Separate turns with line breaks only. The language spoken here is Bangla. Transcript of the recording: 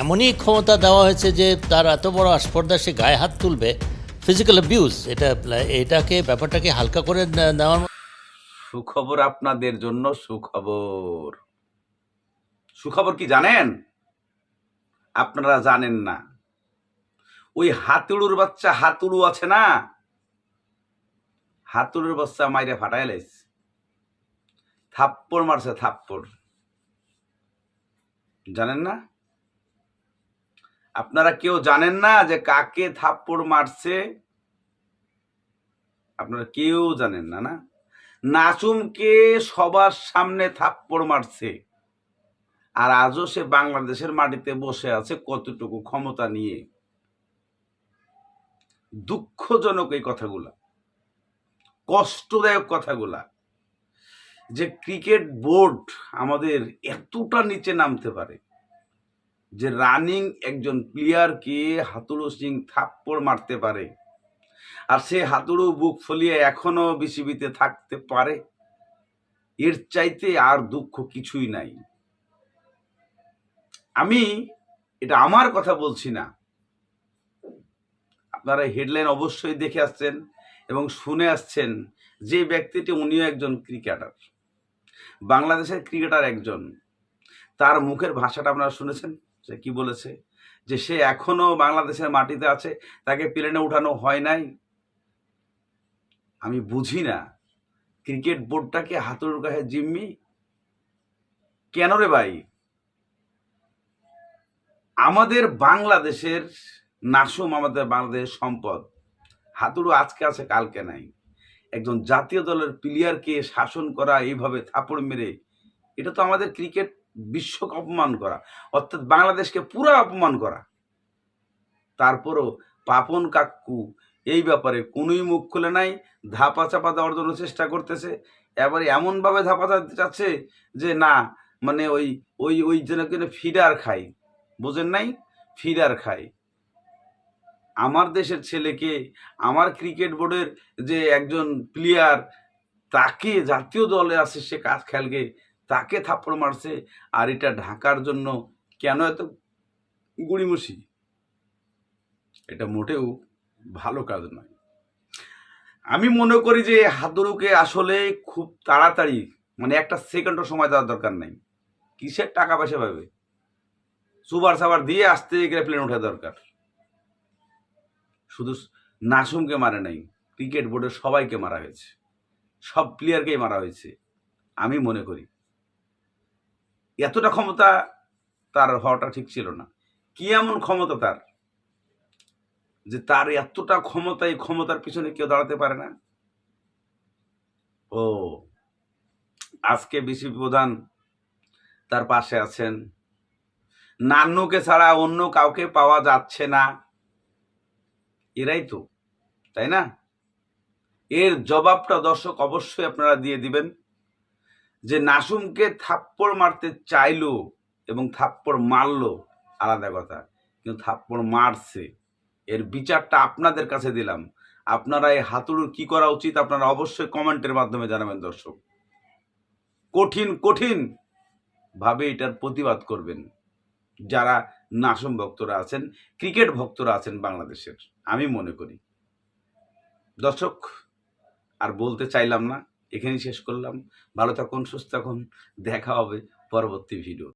এমনই ক্ষমতা দেওয়া হয়েছে যে তার এত বড় আস্পর্ধা সে গায়ে হাত তুলবে ফিজিক্যাল অ্যাবিউজ এটা এটাকে, ব্যাপারটাকে হালকা করে নেওয়ার
সুখবর আপনাদের জন্য সুখবর। সুখবর কি জানেন? আপনারা জানেন না। ওই হাতুড়ুর বাচ্চা হাতুড়ু আছে না? হাতুড়ুর বাচ্চা মাইরে ফাটাই লাইছে। থাপ্পড় মারছে থাপ্পড়। জানেন না? আপনারা কেউ জানেন না যে কাকে থাপ্পড় মারছে? আপনারা কেউ জানেন না না? নাচুমকে সবার সামনে থাপ্পড় মারছে। আর আজও সে বাংলাদেশের মাটিতে বসে আছে কতটুকু ক্ষমতা নিয়ে। দুঃখজনক এই কথাগুলা, কষ্টদায়ক কথাগুলা। যে ক্রিকেট বোর্ড আমাদের এতটা নিচে নামতে পারে। যে রানিং একজন প্লেয়ারকে হাতুড়ু সিং থাপ্পড় মারতে পারে। আর সে হাতুড়ু বুক ফলিয়ে এখনও বিসিবিতে থাকতে পারে। এর চাইতে আর দুঃখ কিছুই নাই। আমি এটা আমার কথা বলছি না। আপনারা হেডলাইন অবশ্যই দেখে আসছেন এবং শুনে আসছেন যে ব্যক্তিটি উনিও একজন ক্রিকেটার বাংলাদেশের ক্রিকেটার একজন। তার মুখের ভাষাটা আপনারা শুনেছেন? সে কি বলেছে? যে সে এখনও বাংলাদেশের মাটিতে আছে, তাকে প্লেনে উঠানো হয় নাই। আমি বুঝি না, ক্রিকেট বোর্ডটাকে হাতুর গায়ে জিম্মি? কেন রে ভাই? আমাদের বাংলাদেশের নাসুম, আমাদের বাংলাদেশের সম্পদ। হাতুড়ু আজকে আছে, কালকে নাই। একজন জাতীয় দলের প্লেয়ারকে শাসন করা, এইভাবে থাপড় মেরে, এটা তো আমাদের ক্রিকেট বিশ্বকে অপমান করা, অর্থাৎ বাংলাদেশকে পুরো অপমান করা। তারপরও পাপন কাকু এই ব্যাপারে কোনোই মুখ খুলে নাই ধাপা চাপা দেওয়ার জন্য চেষ্টা করতেছে। এবারে এমনভাবে ধাপা চাচ্ছে যে, না মানে ওই ওই ওই যেন কিনা ফিডার খাই। বোঝেন নাই? ফিডার খাই। আমার দেশের ছেলেকে, আমার ক্রিকেট বোর্ডের যে একজন প্লেয়ার, তাকে জাতীয় দলে আসে সে কাজ খেলকে তাকে থাপ্পড় মারছে আর এটা ঢাকার জন্য কেন এত গুড়িমুষি এটা মোটেও ভালো কাজ নয়। আমি মনে করি যে হাতুরুকে আসলে খুব তাড়াতাড়ি মানে একটা সেকেন্ডও সময় দেওয়ার দরকার নেই। কিসের টাকা পয়সা পাবে? সুবার সাবার দিয়ে আসতে গেলে প্লেন ওঠা দরকার। শুধু নাসুমকে মারে নাই, ক্রিকেট বোর্ডের সবাইকে মারা হয়েছে। সব প্লেয়ারকেই মারা হয়েছে, আমি মনে করি। এতটা ক্ষমতা তার হওয়াটা ঠিক ছিল না। কি এমন ক্ষমতা তার? যে তার এতটা ক্ষমতা, এই ক্ষমতার পিছনে কেউ দাঁড়াতে পারে না? ও, আজকে বিসিবি প্রধান তার পাশে আছেন। নান্নুকে ছাড়া অন্য কাউকে পাওয়া যাচ্ছে না। এরাই তো, তাই না? এর জবাবটা দর্শক অবশ্যই আপনারা দিয়ে দিবেন। যে নাসুমকে থাপ্পড় মারতে চাইলো এবং থাপ্পড় মারলো, আলাদা কথা। কিন্তু থাপ্পড় মারছে। এর বিচারটা আপনাদের কাছে দিলাম। আপনারা এই হাতুড়ুর কি করা উচিত আপনারা অবশ্যই কমেন্টের মাধ্যমে জানাবেন, দর্শক। কঠিন কঠিন ভাবে এটার প্রতিবাদ করবেন যারা নাসম ভক্তরা আছেন, ক্রিকেট ভক্তরা আছেন বাংলাদেশের, আমি মনে করি। দর্শক, আর বলতে চাইলাম না এখানেই শেষ করলাম। ভালো থাকুন সুস্থ থাকুন। দেখা হবে পরবর্তী ভিডিও